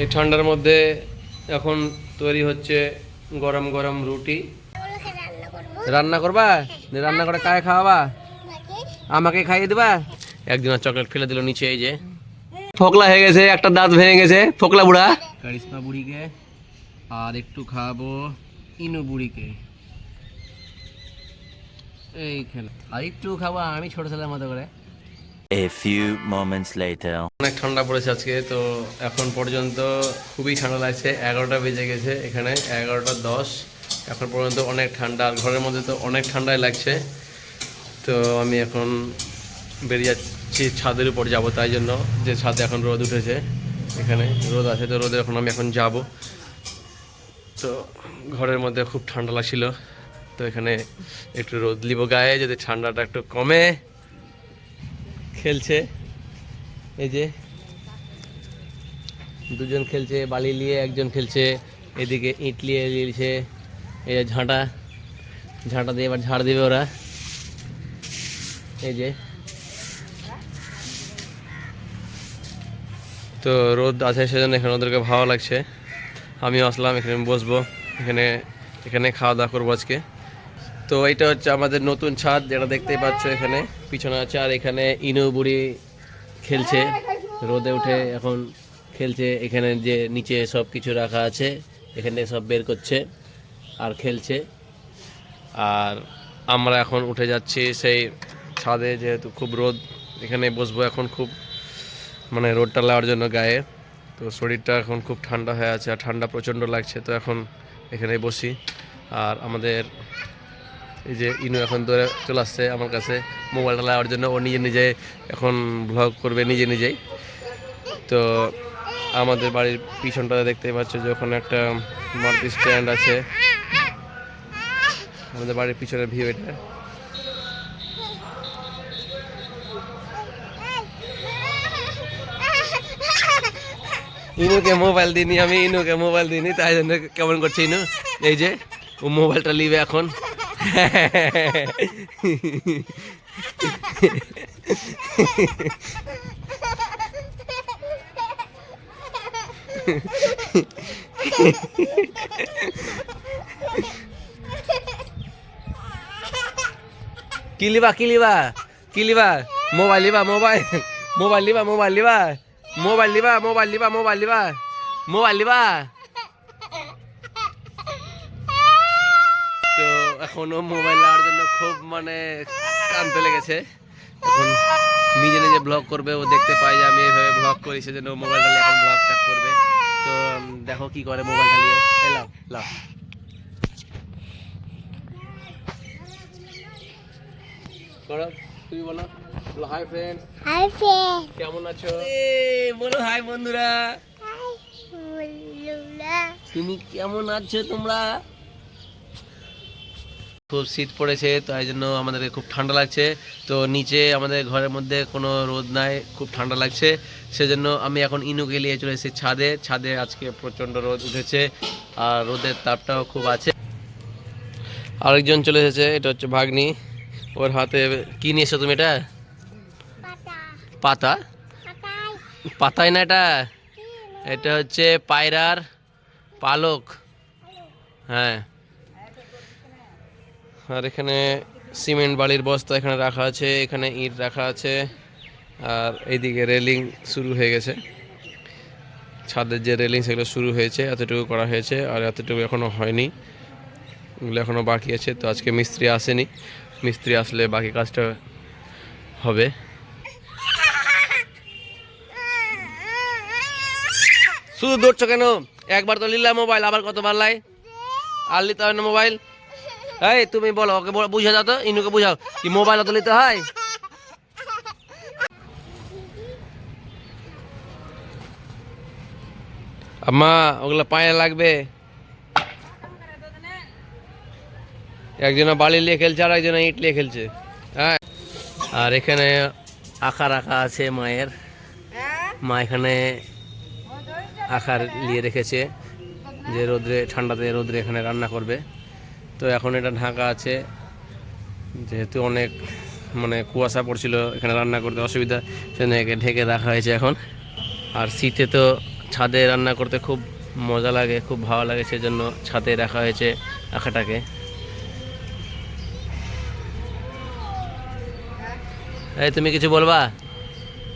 এই ঠান্ডার মধ্যে এখন তৈরি হচ্ছে গরম গরম রুটি। রান্না করবা? রান্না করে কায় খাওয়াবা? আমাকে? খাইয়ে দিবা? একজন চকলেট ফেলে দিল নিচে এই যে। ফোকলা হয়ে গেছে একটা দাঁত ভেঙে গেছে। ফোকলা বুড়া। কারিশমা বুড়িকে আর একটু খাওয়াবো ইনু বুড়িকে। এই খেলা। আর একটু খাব আমি ছোট ছেলের মতো করে। A few moments later. অনেক ঠান্ডা পড়েছে আজকে, তো এখন পর্যন্ত খুবই ঠান্ডা লাগছে। এগারোটা বেজে গেছে এখানে, এগারোটা দশ। এখন পর্যন্ত অনেক ঠান্ডা, আর ঘরের মধ্যে তো অনেক ঠান্ডাই লাগছে। তো আমি এখন বেরিয়ে যাচ্ছি, ছাদের উপর যাব তাই জন্য। যে ছাদে এখন রোদ উঠেছে, এখানে রোদ আছে তো রোদে এখন আমি এখন যাব। তো ঘরের মধ্যে খুব ঠান্ডা লাগছিল, তো এখানে একটু রোদ লিব গায়ে যদি ঠান্ডাটা একটু কমে। খেলছে। এই যে দুজন খেলছে, বালি নিয়ে একজন খেলছে, এদিকে ইট নিয়ে নিয়েছে, এই যে ঝাঁটা ঝাঁটা দিয়ে এবার ঝাড় দেবে ওরা। এই যে। তো রোদ আছে সেজন্য এখানে ওদেরকে ভালো লাগছে। আমিও আসলাম, এখানে বসবো, এখানে এখানে খাওয়া দাওয়া করব আজকে। তো এটা হচ্ছে আমাদের নতুন ছাদ যেটা দেখতেই পাচ্ছ এখানে। পিছনে আছে আর এখানে ইনো বুড়ি খেলছে। রোদে উঠে এখন খেলছে। এখানে যে নিচে সব কিছু রাখা আছে, এখানে সব বের করছে আর খেলছে। আর আমরা এখন উঠে যাচ্ছি সেই ছাদে, যেহেতু খুব রোদ, এখানে বসবো এখন খুব মানে রোদটা লাগার জন্য গায়ে। তো শরীরটা এখন খুব ঠান্ডা হয়ে আছে আর ঠান্ডা প্রচণ্ড লাগছে, তো এখন এখানে বসি। আর আমাদের এই যে ইনু এখন ধরে চলে আসছে আমার কাছে মোবাইলটা লাগার জন্য। ও নিজে নিজে এখন ব্লগ করবে নিজে নিজেই। তো আমাদের বাড়ির পিছনটা দেখতেই পাচ্ছ যে ওখানে একটা মারুতি স্ট্যান্ড আছে। আমাদের বাড়ির পিছনের ভিউ এটা। ইনুকে মোবাইল দিইনি আমি, ইনুকে মোবাইল দিইনি, তাই জন্য কেমন করছে ইনু? এই যে, ও মোবাইলটা নিবে এখন। কি লিবা কি লিবা কি লিবা মোবাইল লিবা মোবাইল মোবাইল লিবা মোবাইল লিবা মোবাইল লিবা মোবাইল লিবা মোবাইল লিবা মোবাইল লিবা তো এখন ও মোবাইল নেওয়ার জন্য খুব মানে কানতে লেগেছে। এখন নিজে নিজে ব্লগ করবে ও দেখতে পাই যে আমি এইভাবে ব্লগ করি সেজন্য ও মোবাইলটা নিয়ে এখন ব্লগটা করবে। তো দেখো কি করে মোবাইলটা নিয়ে। লাও লাও করো তুমি বলো। বলো হাই ফ্রেন্ড হাই ফ্রেন্ড কেমন আছো? বলো হাই বন্ধুরা। বন্ধুরা। তুমি কেমন আছো তোমরা? খুব শীত পড়েছে তাই জন্য আমাদেরকে খুব ঠান্ডা লাগছে। তো নিচে আমাদের ঘরের মধ্যে কোনো রোদ নাই খুব ঠান্ডা লাগছে। সেজন্য আমি এখন ইনুকে নিয়ে চলে এসেছি ছাদে। ছাদে আজকে প্রচণ্ড রোদ উঠেছে আর রোদের তাপটাও খুব আছে। আরেকজন চলে এসেছে এটা হচ্ছে ভাগ্নি। ওর হাতে কি নিয়েছো তুমি এটা? পাতা। পাতা পাতাই পাতাই না এটা? এটা হচ্ছে পায়রার পালক। হ্যাঁ। আর এখানে সিমেন্ট বালির বস্তা এখানে রাখা আছে, এখানে ইট রাখা আছে, আর এইদিকে রেলিং শুরু হয়ে গেছে। ছাদের যে রেলিং সেগুলো শুরু হয়েছে, এতটুকু করা হয়েছে, আর এতটুকু এখনও হয়নি। এগুলো এখনও বাকি আছে, তো আজকে মিস্ত্রি আসেনি। মিস্ত্রি আসলে বাকি কাজটা হবে। শুধু দৌড়ছো কেন? একবার তো নিলাম মোবাইল, আবার কতবার লাই? আর নিতে মোবাইল? এই, তুমি বলো, ওকে বুঝে দাও তো, ইনুকে বুঝাও, কি মোবাইল তো নিতে হয়? আম্মা, ওগুলো পায়ে লাগবে। একজনে বালি নিয়ে খেলছে, আর একজনে ইট নিয়ে খেলছে। হ্যাঁ। আর এখানে আখা রাখা আছে মায়ের। মা এখানে আখার নিয়ে রেখেছে, যে রোদ্রে, ঠান্ডাতে রোদ্রে এখানে রান্না করবে। তো এখন এটা ঢাকা আছে। যেহেতু অনেক মানে কুয়াশা পড়ছিল এখানে রান্না করতে অসুবিধা সেজন্য একে ঢেকে রাখা হয়েছে এখন। আর শীতে তো ছাদে রান্না করতে খুব মজা লাগে খুব ভালো লাগে সেজন্য ছাদে রাখা হয়েছে আখাটাকে। এই তুমি কিছু বলবা?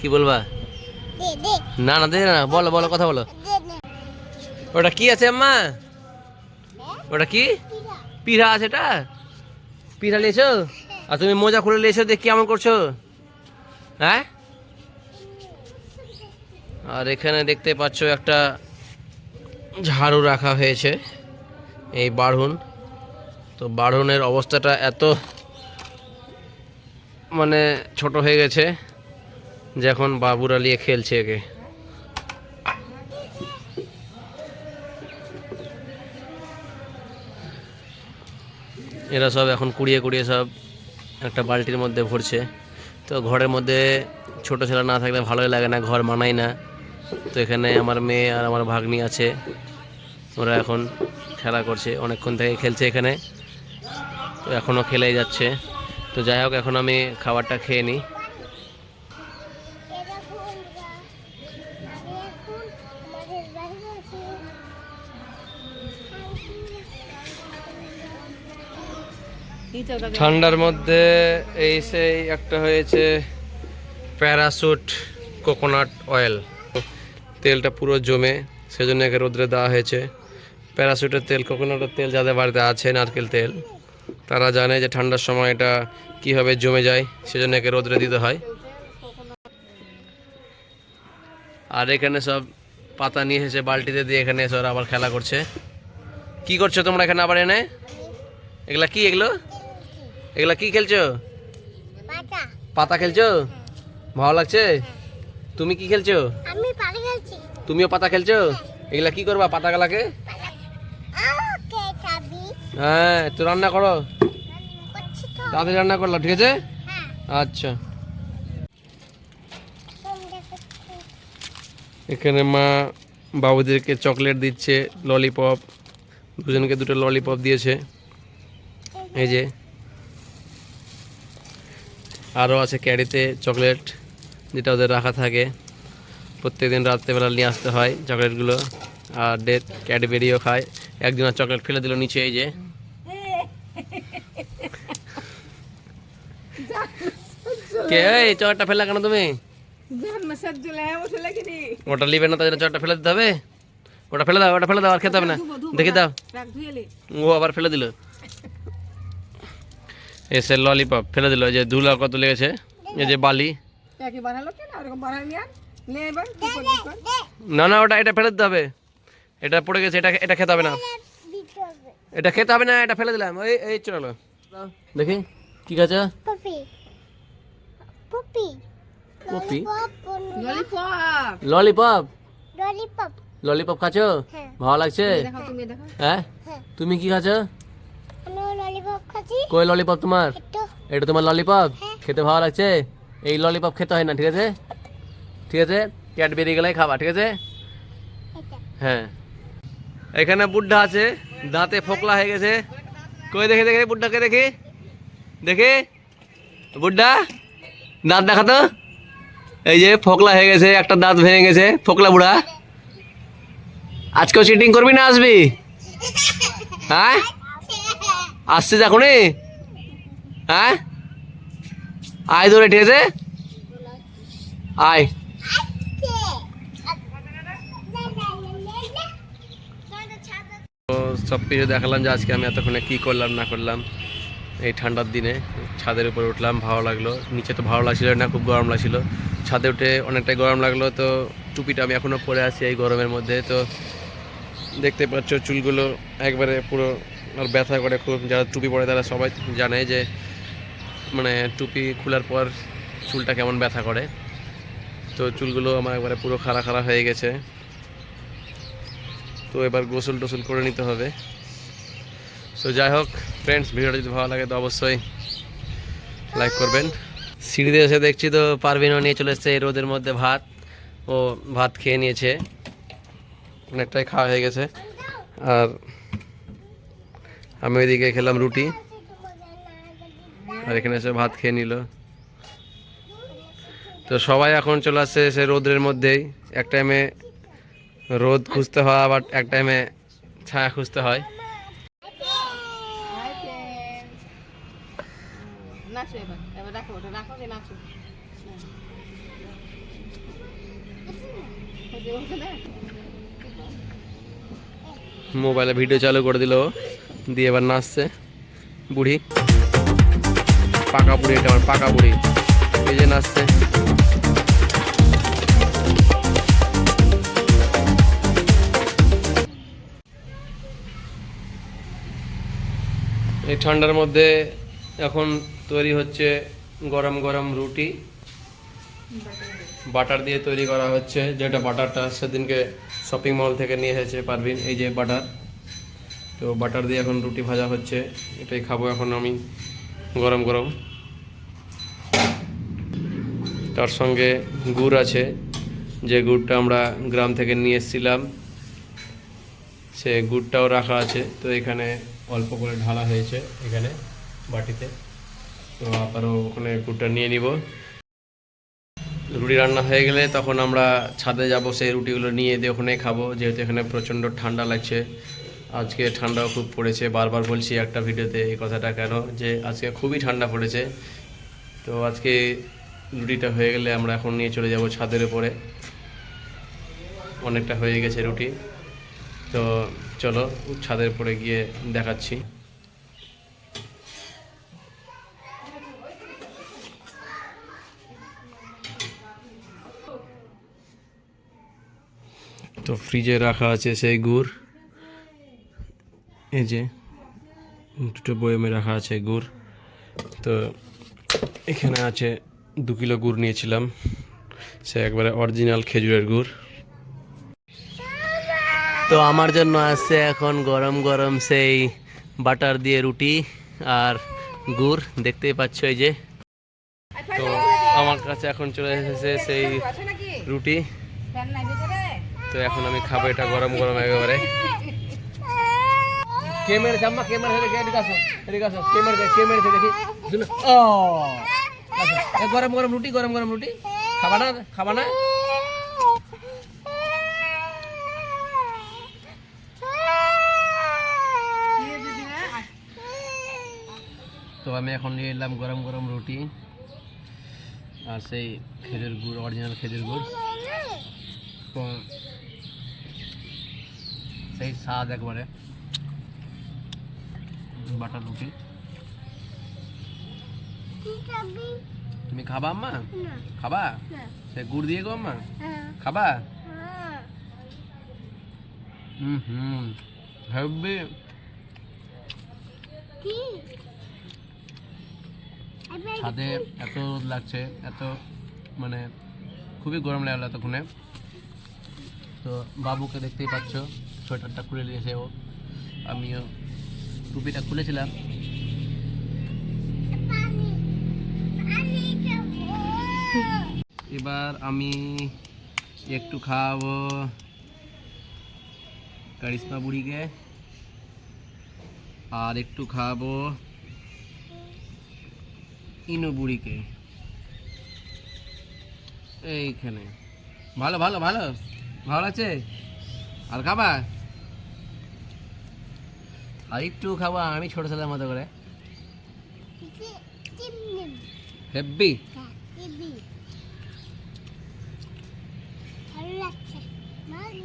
কি বলবা? না না দে না বলো বলো কথা বলো। ওটা কি আছে আম্মা? ওটা কি? পিঠা আছে এটা? পিঠা নিয়েছো আর তুমি মোজা খুলে নিয়েছো দেখ কেমন করছ? হ্যাঁ? আর এখানে দেখতে পাচ্ছ একটা ঝাড়ু রাখা হয়েছে, এই বাড়ুন তো বাড়ুনের অবস্থাটা এত মানে ছোট হয়ে গেছে যখন বাবুরা নিয়ে খেলছে একে। এরা সব এখন কুড়িয়ে কুড়িয়ে সব একটা বালতির মধ্যে ভরছে। তো ঘরের মধ্যে ছোট ছেলে না থাকলে ভালোই লাগে না, ঘর মানায় না। তো এখানে আমার মেয়ে আর আমার ভাগ্নি আছে। ওরা এখন খেলা করছে, অনেকক্ষণ থেকে খেলছে এখানে। তো এখনও খেলেই যাচ্ছে। তো যাই হোক, এখন আমি খাবারটা খেয়ে নিই। ঠান্ডার মধ্যে এই সেই একটা হয়েছে প্যারাসুট কোকোনাট অয়েল। তেলটা পুরো জমে, সেজন্য একে রোদ্রে দেওয়া হয়েছে। প্যারাসুটের তেল, কোকোনাটের তেল যাদের বাড়িতে আছে নারকেল তেল, তারা জানে যে ঠান্ডার সময় এটা কীভাবে জমে যায়, সেজন্য একে রোদ্রে দিতে হয়। আর এখানে সব পাতা নিয়ে এসে বালতিতে দিয়ে এখানে এসে আবার খেলা করছে। কি করছ তোমরা এখানে আবার এনে? এগুলা কি এগুলো? এগুলা কি খেলছো? পাতা। খেলছো? ভালো লাগছে? তুমি কি খেলছো? তুমিও পাতা খেলছো? এগুলা কি করবা পাতাগুলাকে? ওকে খাবি হ্যাঁ তো রান্না করো। তাড়াতাড়ি রান্না করল ঠিক আছে? হ্যাঁ। আচ্ছা। এখানে মা বাবুদেরকে চকলেট দিচ্ছে ললিপপ। দুজনকে দুটো ললিপপ দিয়েছে। এই যে। আরও আছে ক্যারিতে চকলেট যেটা ওদের রাখা থাকে। প্রত্যেকদিন রাত্রেবেলা নিয়ে আসতে হয় চকলেটগুলো। আর ডেট ক্যাডবেরিও খায়। একদিন আর চকলেট ফেলে দিল নিচে এই যে। কে এই চকলেটটা ফেলা কেন তুমি? ওটা নিবে না তাই চকলেটটা ফেলে দিতে হবে। ওটা ফেলে দাও ওটা ফেলে দাও আর খেতে হবে না। দেখে দাও। ও আবার ফেলে দিল। এসে ললিপপ ফেলে দিল এই যে ধুলা কত লেগেছে? এই যে বালি। না না ওটা এটা ফেলে দিতে হবে। এটা পড়ে গেছে এটা এটা খেতে হবে না। এটা খেতে হবে না এটা ফেলে দিলাম। ওই এই চলো দেখি কি খাচ্ছে? Popi. Popi. Popi? Lollipop lollipop lollipop lollipop খাচ্ছো? হ্যাঁ। ভালো লাগছে? হ্যাঁ? হ্যাঁ। তুমি কি খাচ্ছি? কই ললিপপ তোমার? এটা তোমার ললিপপ হ্যাঁ। খেতে ভালো লাগছে? এই ললিপপ খেতে হয় না ঠিক আছে? ঠিক আছে? ক্যাডবেরি গেলে খাবা ঠিক আছে? হ্যাঁ। এখানে বুড্ডা আছে দাঁতে ফোকলা হয়ে গেছে। কই দেখে দেখে বুড্ডাকে দেখি। দেখি। বুড্ডা দাঁত দেখা তো। এই যে ফোকলা হয়ে গেছে একটা দাঁত ভেঙে গেছে ফোকলা বুড়া। আজকেও চিটিং করবি না আসবি? হ্যাঁ? আসছিস এখনই হ্যাঁ? আয় ধরে ঠিক আছে? আয়। সব কিছু দেখালাম যে আজকে আমি এতক্ষণে কী করলাম, না করলাম। এই ঠান্ডার দিনে ছাদের উপরে উঠলাম, ভালো লাগল। নিচে তো ভালো লাগছিল না, খুব গরম লাগছিল। ছাদে উঠে অনেকটাই গরম লাগল, তো টুপিটা আমি এখনও পরে আছি এই গরমের মধ্যে। তো দেখতে পাচ্ছ চুলগুলো একবারে পুরো আর ব্যথা করে খুব, যারা টুপি পরে তারা সবাই জানে যে মানে টুপি খোলার পর চুলটা কেমন ব্যথা করে। তো চুলগুলো আমার একবারে পুরো খাড়া খাড়া হয়ে গেছে। তো এবার গোসল টোসল করে নিতে হবে। তো যাই হোক ফ্রেন্ডস ভিডিওটা যদি ভালো লাগে তো অবশ্যই লাইক করবেন। সিঁড়িতে এসে দেখছি তো পারভিনও নিয়ে চলে এসছে রোদের মধ্যে ভাত। ও ভাত খেয়ে নিয়েছে। অনেকটাই খাওয়া হয়ে গেছে। আর আমি ওইদিকে খেলাম রুটি। আর এখানে এসে ভাত খেয়ে নিল। তো সবাই এখন চলে আসছে সে রোদ্রের মধ্যেই। এক টাইমে রোদ খুঁজতে হয়, আবার এক টাইমে ছায়া খুঁজতে হয়। রাখো ওটা রাখো যে নাচো হয়েছে, হয়েছে না? মোবাইলে ভিডিও চালু করে দিল। দিয়ে এবার নাচছে। বুড়ি। পাকা বুড়ি এটা আমার পাকা বুড়ি। এই যে নাচছে। এই ঠান্ডার মধ্যে এখন তৈরি হচ্ছে গরম গরম রুটি। বাটার দিয়ে তৈরি করা হচ্ছে। যেটা বাটারটা সেদিনকে শপিং মল থেকে নিয়ে এসেছে পারভিন, এই যে বাটার তো বাটার দিয়ে এখন রুটি ভাজা হচ্ছে। এটাই খাব এখন আমি, গরম গরম। তার সঙ্গে গুড় আছে, যে গুড়টা আমরা গ্রাম থেকে নিয়ে এসেছিলাম, সে গুড়টাও রাখা আছে। তো এখানে অল্প করে ঢালা হয়েছে এখানে বাটিতে। তো আবারও ওখানে গুড়টা নিয়ে নিব। রুটি রান্না হয়ে গেলে তখন আমরা ছাদে যাব, সেই রুটিগুলো নিয়ে দিয়ে ওখানে খাব। যেহেতু এখানে প্রচণ্ড ঠান্ডা লাগছে, আজকে ঠান্ডাও খুব পড়েছে। বারবার বলছি একটা ভিডিওতে এই কথাটা কেন? যে আজকে খুবই ঠান্ডা পড়েছে। তো আজকে রুটিটা হয়ে গেলে আমরা এখন নিয়ে চলে যাব ছাদের উপরে। অনেকটা হয়ে গেছে রুটি। তো চলো, ছাদের উপরে গিয়ে দেখাচ্ছি। তো ফ্রিজে রাখা আছে সেই গুড়। এই যে, দুটো বয়মে রাখা আছে গুড়। তো এখানে আছে দু কিলো গুড় নিয়েছিলাম। সে একবারে অরিজিনাল খেজুরের গুড়। তো আমার জন্য আছে এখন গরম গরম সেই বাটার দিয়ে রুটি আর গুড়। দেখতেই পাচ্ছ এই যে। তো আমার কাছে এখন চলে এসেছে সেই রুটি। তো এখন আমি খাব এটা গরম গরম একেবারে। কে মেরেছে আম্মা? কে মেরেছে? দেখি এদিকে আসো এদিকে আসো। কে মেরেছে? কে মেরেছে? ও আচ্ছা, গরম গরম রুটি গরম গরম রুটি। খাবা না খাবা না। তো আমি এখন নিয়ে এলাম গরম গরম রুটি আর সেই খেজুর গুড় অরিজিনাল খেজুর গুড়। তো সেই স্বাদ একবারে। বাটার রুটি। তুমি খাবা আম্মা? খাবা? সে গুড় দিয়ে গো আম্মা। হ্যাঁ। খাবা? হ্যাঁ। হুম হুম। হেভি ছাদে এত রোদ লাগছে এত মানে খুবই গরম লাগল এতক্ষণে। তো বাবুকে দেখতেই পাচ্ছ। সোয়েটারটা খুলে নিয়েছে ও। আমিও টুপিটা খুলেছিলাম। এবার আমি একটু খাওয়াবো কারিশ্মা বুড়িকে আর একটু খাওয়াবো ইনু বুড়িকে। এইখানে। ভালো ভালো ভালো। ভালো আছে? আর খাবা? আর একটু খাবা, আমি ছোট ছেলের মতো করে। হেব্বি?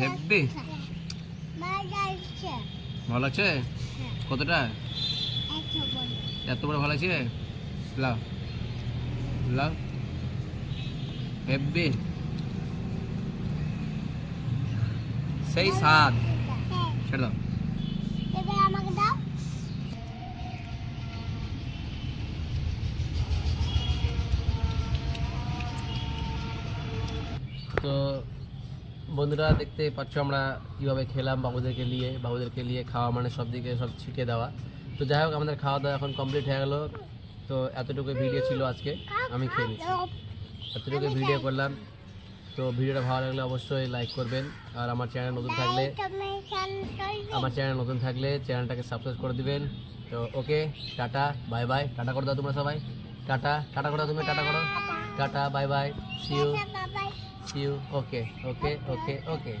হেব্বি? ভালো আছে কতটা? এত বড় ভালো আছে লাও। লাও। হেব্বি? সেই হ্যাঁ ছেড়ে দাও। তো বন্ধুরা দেখতে পাচ্ছ আমরা কীভাবে খেলাম বাবুদেরকে নিয়ে বাবুদেরকে নিয়ে খাওয়া মানে সব দিকে সব ছিটিয়ে দেওয়া। তো যাই হোক, আমাদের খাওয়া দাওয়া এখন কমপ্লিট হয়ে গেলো। তো এতটুকু ভিডিও ছিল আজকে, আমি খেয়ে নিচ্ছি। এতটুকু ভিডিও করলাম। তো ভিডিওটা ভালো লাগলে অবশ্যই লাইক করবেন। আর আমার চ্যানেল নতুন থাকলে আমার চ্যানেল নতুন থাকলে চ্যানেলটাকে সাবস্ক্রাইব করে দিবেন। তো okay, tata bye bye tata করে দাও তোমরা সবাই। টাটা টাটা করে দাও তুমি, টাটা করো। Tata bye bye see you Babai see you okay okay okay okay